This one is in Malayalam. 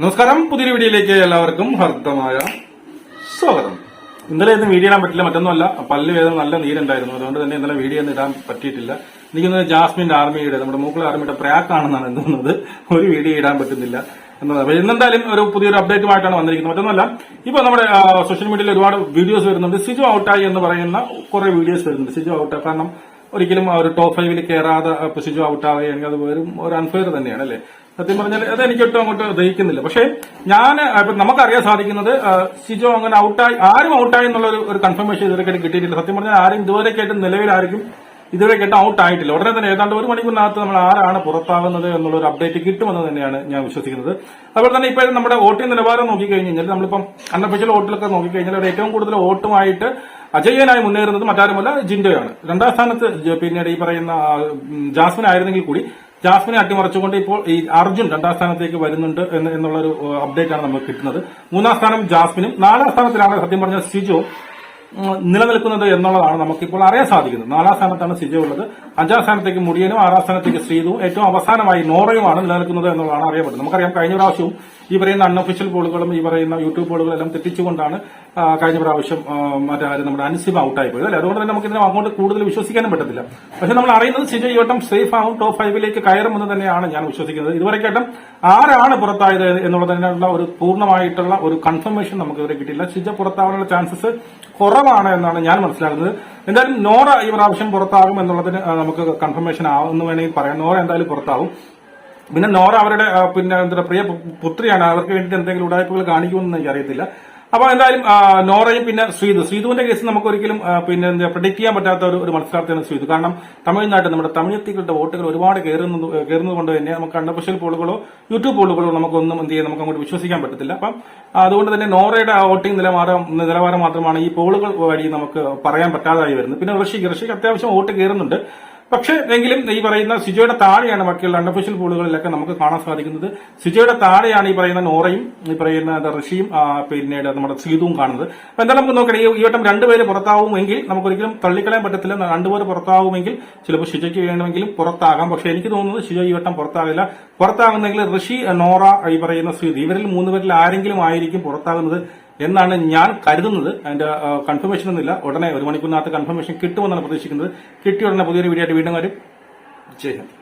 നമസ്കാരം. പുതിയൊരു വീഡിയോയിലേക്ക് എല്ലാവർക്കും ഹർദ്ദമായ സ്വാഗതം. ഇന്നലെ ഇന്ന് വീഡിയോ ഇടാൻ പറ്റില്ല മറ്റൊന്നുമല്ല. പല്ല് വേദന നല്ല നീരുണ്ടായിരുന്നു. അതുകൊണ്ട് തന്നെ ഇന്നലെ വീഡിയോ ഒന്നും ഇടാൻ പറ്റിയിട്ടില്ല. എനിക്കൊന്ന് ജാസ്മിൻ ആർമിയുടെ നമ്മുടെ മൂക്കള ആർമിയുടെ പ്രാക്കാണെന്നാണ് തോന്നുന്നത്. ഒരു വീഡിയോ ഇടാൻ പറ്റുന്നില്ല എന്നതാണ് അപ്പൊ ഇന്നെന്തായാലും ഒരു പുതിയൊരു അപ്ഡേറ്റുമായിട്ടാണ് വന്നിരിക്കുന്നത്. മറ്റൊന്നല്ല ഇപ്പൊ നമ്മുടെ സോഷ്യൽ മീഡിയയിൽ ഒരുപാട് വീഡിയോസ് വരുന്നുണ്ട്. സിജു ഔട്ടായി എന്ന് പറയുന്ന കുറെ വീഡിയോസ് വരുന്നുണ്ട്. സിജു ഔട്ടായി കാരണം ഒരിക്കലും ഒരു ടോപ്പ് ഫൈവിൽ കയറാതെ സിജു ഔട്ടാവുകയാണെങ്കിൽ അത് വെറും ഒരു അൺഫെയർ തന്നെയാണ് അല്ലേ? സത്യം പറഞ്ഞാൽ അത് എനിക്ക് ഒട്ടും അങ്ങോട്ട് ദഹിക്കുന്നില്ല. പക്ഷേ ഞാൻ ഇപ്പൊ നമുക്കറിയാൻ സാധിക്കുന്നത് സിജോ അങ്ങനെ ഔട്ടായി ആരും ഔട്ടായി എന്നുള്ള ഒരു- കൺഫർമേഷൻ ഇതുവരെ കിട്ടിയിട്ടില്ല. സത്യം പറഞ്ഞാൽ ആരും ഇതുവരെയായിട്ട് നിലവിൽ ആർക്കും കേട്ട് ഔട്ട് ആയിട്ടില്ല ഉടനെ തന്നെ ഏതാണ്ട് ഒരു മണിക്കൂറിനകത്ത് നമ്മൾ ആരാണ് പുറത്താകുന്നത് എന്നുള്ള ഒരു അപ്ഡേറ്റ് കിട്ടുമെന്ന് തന്നെയാണ് ഞാൻ വിശ്വസിക്കുന്നത്. അതുപോലെ തന്നെ ഇപ്പോൾ നമ്മുടെ വോട്ടിംഗ് നിലവാരം നോക്കിക്കഴിഞ്ഞാൽ നമ്മളിപ്പം അൺഒഫീഷ്യൽ വോട്ടിലൊക്കെ നോക്കിക്കഴിഞ്ഞാൽ അവിടെ ഏറ്റവും കൂടുതൽ വോട്ടുമായിട്ട് അജയ്യനായി മുന്നേറുന്നത് മറ്റാരുമല്ല ജിൻഡോയാണ്. രണ്ടാം സ്ഥാനത്ത് പിന്നീട് ഈ പറയുന്ന ജാസ്മിൻ ആയിരുന്നെങ്കിൽ കൂടി ജാസ്മിനെ അട്ടിമറിച്ചുകൊണ്ട് ഇപ്പോൾ ഈ അർജുൻ രണ്ടാം സ്ഥാനത്തേക്ക് വരുന്നുണ്ട് എന്നുള്ള ഒരു അപ്ഡേറ്റ് ആണ് നമുക്ക് കിട്ടുന്നത്. മൂന്നാം സ്ഥാനം ജാസ്മിനും നാലാം സ്ഥാനത്തിലാണ് സത്യം പറഞ്ഞ സിജോ. നിലനിൽക്കുന്നത് എന്നുള്ളതാണ് നമുക്കിപ്പോൾ അറിയാൻ സാധിക്കുന്നത്. നാലാം സ്ഥാനത്താണ് സിജു ഉള്ളത്. അഞ്ചാം സ്ഥാനത്തേക്ക് മുടിയനും ആറാം സ്ഥാനത്തേക്ക് ശ്രീതും. ഏറ്റവും അവസാനമായി നോറയുമാണ് നിലനിൽക്കുന്നത് എന്നുള്ളതാണ് അറിയപ്പെടുന്നത്. നമുക്കറിയാം കഴിഞ്ഞ പ്രാവശ്യവും ഈ പറയുന്ന അൺഒഫീഷ്യൽ പോളുകളും ഈ പറയുന്ന യൂട്യൂബ് പോളുകളും എല്ലാം തെറ്റിച്ചുകൊണ്ടാണ് കഴിഞ്ഞ പ്രാവശ്യം മറ്റേ നമ്മുടെ അൻസിബ ഔട്ടായി പോയത് അല്ലെ? അതുകൊണ്ട് തന്നെ നമുക്ക് ഇതിനെ അങ്ങോട്ട് കൂടുതൽ വിശ്വസിക്കാനും പറ്റത്തില്ല. പക്ഷെ നമ്മൾ അറിയുന്നത് സിജു ഈ വട്ടം സേഫ് ആവും ടോപ്പ് ഫൈവിലേക്ക് കയറുമെന്ന് തന്നെയാണ് ഞാൻ വിശ്വസിക്കുന്നത്. ഇതുവരെക്കേട്ടം ആരാണ് പുറത്തായത് എന്നുള്ളതിനുള്ള ഒരു പൂർണമായിട്ടുള്ള ഒരു കൺഫർമേഷൻ നമുക്ക് ഇതുവരെ കിട്ടിയില്ല. സിജ പുറത്താവാനുള്ള ചാൻസസ് കുറവാണ് എന്നാണ് ഞാൻ മനസ്സിലാക്കുന്നത്. എന്തായാലും നോറ ഈ പ്രാവശ്യം പുറത്താകും എന്നുള്ളതിന് നമുക്ക് കൺഫർമേഷൻ ആവുമെന്ന് വേണമെങ്കിൽ പറയാം. നോറ എന്തായാലും പുറത്താകും. പിന്നെ നോറ അവരുടെ പിന്നെ എന്താ പ്രിയ പുത്രിയാണ്. അവർക്ക് വേണ്ടിയിട്ട് എന്തെങ്കിലും ഉടായ്പകൾ കാണിക്കുമെന്ന് എനിക്ക് അറിയത്തില്ല അപ്പൊ എന്തായാലും നോറയും പിന്നെ ശ്രീതു ശ്രീതുവിന്റെ കേസ് നമുക്ക് ഒരിക്കലും പിന്നെ എന്താ പ്രഡിക്ട് ചെയ്യാൻ പറ്റാത്ത ഒരു ഒരു മത്സരാർത്ഥിയാണ് ശ്രീതു കാരണം തമിഴ്നാട്ടിൽ നമ്മുടെ തമിഴത്തികളുടെ വോട്ടുകൾ ഒരുപാട് കയറുന്നത് കയറുന്നത് കൊണ്ട് തന്നെ നമുക്ക് അണ്ടപക്ഷൽ പോളുകളോ യൂട്യൂബ് പോളുകളോ നമുക്കൊന്നും എന്ത് ചെയ്യാൻ നമുക്ക് അങ്ങോട്ട് വിശ്വസിക്കാൻ പറ്റത്തില്ല. അപ്പം അതുകൊണ്ട് തന്നെ നോറയുടെ വോട്ടിംഗ് നിലവാരം നിലവാരം മാത്രമാണ് ഈ പോളുകൾ വഴി നമുക്ക് പറയാൻ പറ്റാതായി വരുന്നത്. പിന്നെ ഋഷിക്ക് ഋഷിക്ക് അത്യാവശ്യം വോട്ട് കയറുന്നുണ്ട്. പക്ഷേ എങ്കിലും ഈ പറയുന്ന സിജോയുടെ താഴെയാണ് ബാക്കിയുള്ള അൺഒഫീഷ്യൽ പൂളുകളിലൊക്കെ നമുക്ക് കാണാൻ സാധിക്കുന്നത്. സിജോയുടെ താഴെയാണ് ഈ പറയുന്ന നോറയും ഈ പറയുന്ന ഋഷിയും പിന്നീട് നമ്മുടെ സീതുവും കാണുന്നത്. അപ്പൊ എന്തായാലും നമുക്ക് നോക്കണം ഈ ഈ വട്ടം രണ്ടുപേര് പുറത്താവുമെങ്കിൽ നമുക്കൊരിക്കലും തള്ളിക്കളയാൻ പറ്റത്തില്ല. രണ്ടുപേര് പുറത്താവുമെങ്കിൽ ചിലപ്പോൾ ഷിജയ്ക്ക് വേണമെങ്കിലും പുറത്താകാം. പക്ഷെ എനിക്ക് തോന്നുന്നത് ഷിജോ ഈ വട്ടം പുറത്താകില്ല. പുറത്താകുന്നെങ്കിൽ ഋഷി നോറ ഈ പറയുന്ന സീതു ഇവരിൽ മൂന്നുപേരിൽ ആരെങ്കിലും ആയിരിക്കും പുറത്താകുന്നത് എന്നാണ് ഞാൻ കരുതുന്നത്. അതിന്റെ കൺഫർമേഷൻ ഒന്നുമില്ല. ഉടനെ ഒരു മണിക്കൂറിനകത്ത് കൺഫർമേഷൻ കിട്ടുമെന്നാണ് പ്രതീക്ഷിക്കുന്നത്. കിട്ടിയ ഉടനെ പുതിയൊരു വീഡിയോ ആയിട്ട് വീണ്ടും വരും. ഹിന്ദ്.